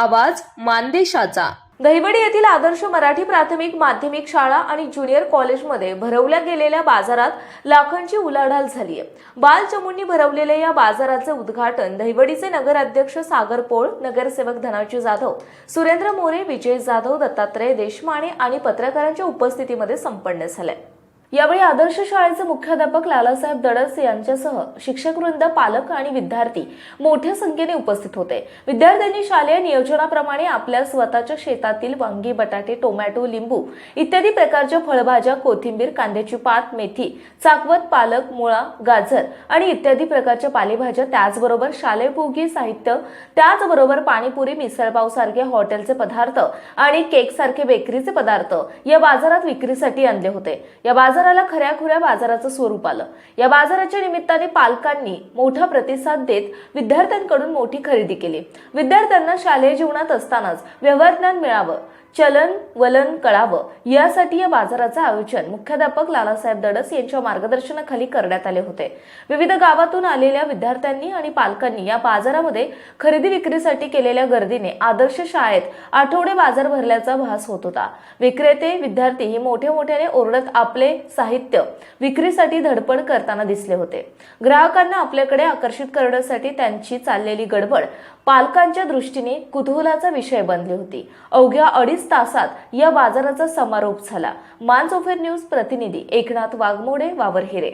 आवाज मानदेशाचा. दहिवडी येथील आदर्श मराठी प्राथमिक माध्यमिक शाळा आणि ज्युनियर कॉलेजमध्ये भरवल्या गेलेल्या बाजारात लाखांची उलाढाल झाली आहे. बालचमूंनी भरवलेल्या या बाजाराचे उद्घाटन दहिवडीचे नगराध्यक्ष सागर पोळ नगरसेवक धनाजी जाधव सुरेंद्र मोरे विजय जाधव दत्तात्रय देशमाने आणि पत्रकारांच्या उपस्थितीमध्ये संपन्न झाले. यावेळी आदर्श शाळेचे मुख्याध्यापक लालासाहेब दडस यांच्यासह शिक्षक वृंद पालक आणि विद्यार्थी मोठ्या संख्येने उपस्थित होते. विद्यार्थ्यांनी शालेय नियोजनाप्रमाणे आपल्या स्वतःच्या शेतातील वांगी बटाटे टोमॅटो लिंबू इत्यादी प्रकारच्या फळभाज्या कोथिंबीर कांद्याची पात मेथी चाकवत पालक मुळा गाजर आणि इत्यादी प्रकारच्या पालेभाज्या त्याचबरोबर शालेयभोगी साहित्य त्याचबरोबर पाणीपुरी मिसळपाव सारखे हॉटेलचे पदार्थ आणि केक सारखे बेकरीचे पदार्थ या बाजारात विक्रीसाठी आणले होते. या बाजार बाजाराला खऱ्याखुऱ्या बाजाराचं स्वरूप आलं. या बाजाराच्या निमित्ताने पालकांनी मोठा प्रतिसाद देत विद्यार्थ्यांकडून मोठी खरेदी केली. विद्यार्थ्यांना शालेय जीवनात असतानाच व्यवहार ज्ञान मिळावं. चलन वलन कळावं यासाठी या बाजाराचं आयोजन मुख्याध्यापक लालासाहेब दडस यांच्या मार्गदर्शनाखाली करण्यात आले होते. विविध गावातून आलेल्या विद्यार्थ्यांनी आणि पालकांनी या बाजारामध्ये खरेदी विक्रीसाठी केलेल्या गर्दीने आदर्श शाळेत आठवडे बाजार भरल्याचा भास होत होता. विक्रेते विद्यार्थी हे मोठ्या मोठ्याने ओरडत आपले साहित्य विक्रीसाठी धडपड करताना दिसले होते. ग्राहकांना आपल्याकडे आकर्षित करण्यासाठी त्यांची चाललेली गडबड पालकांच्या दृष्टीने कुतूहलाचा विषय बनली होती. अवघ्या अडीच तासात या बाजाराचा समारोप झाला. मानसोफेर न्यूज प्रतिनिधी एकनाथ वाघमोडे वावरहिरे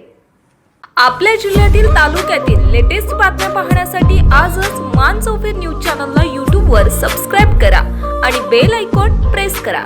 आपल्या जिल्ह्यातील तालुक्यातील लेटेस्ट बातम्या पाहण्यासाठी आजच मान चौफेर न्यूज चॅनलला यूट्यूबवर सबस्क्राईब करा आणि बेल आयकॉन प्रेस करा.